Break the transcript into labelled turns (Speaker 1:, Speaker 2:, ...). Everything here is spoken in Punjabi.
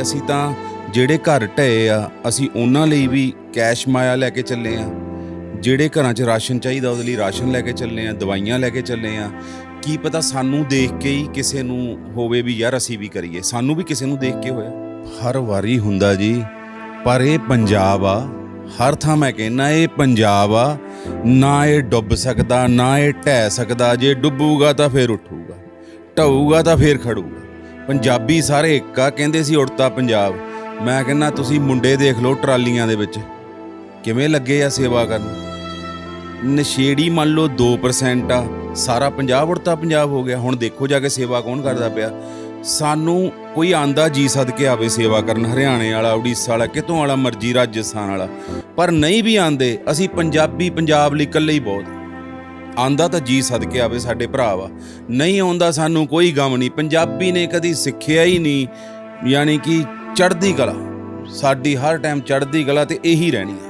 Speaker 1: ਜੀ ਅਸੀਂ ਤਾਂ ਜਿਹੜੇ ਘਰ ਢਏ ਆ, ਅਸੀਂ ਉਹਨਾਂ ਲਈ ਵੀ ਕੈਸ਼ ਮਾਇਆ ਲੈ ਕੇ ਚੱਲੇ ਆ। ਜਿਹੜੇ ਘਰਾਂ 'ਚ ਰਾਸ਼ਨ ਚਾਹੀਦਾ, ਉਹਦੇ ਲਈ ਰਾਸ਼ਨ ਲੈ ਕੇ ਚੱਲੇ ਆ, ਦਵਾਈਆਂ ਲੈ ਕੇ ਚੱਲੇ ਆ। ਕੀ ਪਤਾ ਸਾਨੂੰ ਦੇਖ ਕੇ ਹੀ ਕਿਸੇ ਨੂੰ ਹੋਵੇ ਵੀ ਯਾਰ ਅਸੀਂ ਵੀ ਕਰੀਏ। ਸਾਨੂੰ ਵੀ ਕਿਸੇ ਨੂੰ ਦੇਖ ਕੇ ਹੋਇਆ। ਹਰ ਵਾਰੀ ਹੁੰਦਾ ਜੀ, ਪਰ ਇਹ ਪੰਜਾਬ ਆ। ਹਰ ਥਾਂ ਮੈਂ ਕਹਿੰਨਾ ਇਹ ਪੰਜਾਬ ਆ। ਨਾ ਇਹ ਡੁੱਬ ਸਕਦਾ, ਨਾ ਇਹ ਢਹਿ ਸਕਦਾ। ਜੇ ਡੁੱਬੂਗਾ ਤਾਂ ਫੇਰ ਉੱਠੂਗਾ। ਢਊਗਾ ਤਾਂ ਫੇਰ ਖੜੂਗਾ। ਪੰਜਾਬੀ ਸਾਰੇ ਇੱਕ ਆ ਕਹਿੰਦੇ ਸੀ ਉੜਤਾ ਪੰਜਾਬ। ਮੈਂ ਕਹਿੰਨਾ ਤੁਸੀਂ ਮੁੰਡੇ ਦੇਖ ਲਓ ਟਰਾਲੀਆਂ ਦੇ ਵਿੱਚ। ਕਿਵੇਂ ਲੱਗੇ ਆ ਸੇਵਾ ਕਰਨ? ਨਸ਼ੇੜੀ ਮੰਨ ਲਓ 2% ਆ। ਸਾਰਾ ਪੰਜਾਬ ਉੜਤਾ ਪੰਜਾਬ ਹੋ ਗਿਆ। ਹੁਣ ਦੇਖੋ ਜਾ ਕੇ ਸੇਵਾ ਕੌਣ ਕਰਦਾ ਪਿਆ। ਸਾਨੂੰ ਕੋਈ ਆਂਦਾ ਜੀ ਸਦਕੇ ਆਵੇ ਸੇਵਾ ਕਰਨ। ਹਰਿਆਣੇ ਵਾਲਾ, ਉੜੀਸਾ ਵਾਲਾ, ਕਿਤੋਂ ਵਾਲਾ ਮਰਜ਼ੀ, ਰਾਜਸਥਾਨ ਵਾਲਾ। ਪਰ ਨਹੀਂ ਵੀ ਆਂਦੇ। ਅਸੀਂ ਪੰਜਾਬੀ ਪੰਜਾਬ ਲਈ ਇਕੱਲੇ ਹੀ ਬਹੁਤ। ਆਂਦਾ ਤਾਂ ਜੀ ਸਦਕੇ ਆਵੇ ਸਾਡੇ ਭਰਾ ਵਾ। ਨਹੀਂ ਆਉਂਦਾ ਸਾਨੂੰ ਕੋਈ ਗਮ ਨਹੀਂ। ਪੰਜਾਬੀ ਨੇ ਕਦੀ ਸਿੱਖਿਆ ਹੀ ਨਹੀਂ, ਯਾਨੀ ਕਿ ਚੜ੍ਹਦੀ ਕਲਾ। ਸਾਡੀ ਹਰ ਟਾਈਮ ਚੜ੍ਹਦੀ ਕਲਾ ਤੇ ਇਹੀ ਰਹਿਣੀ ਹੈ।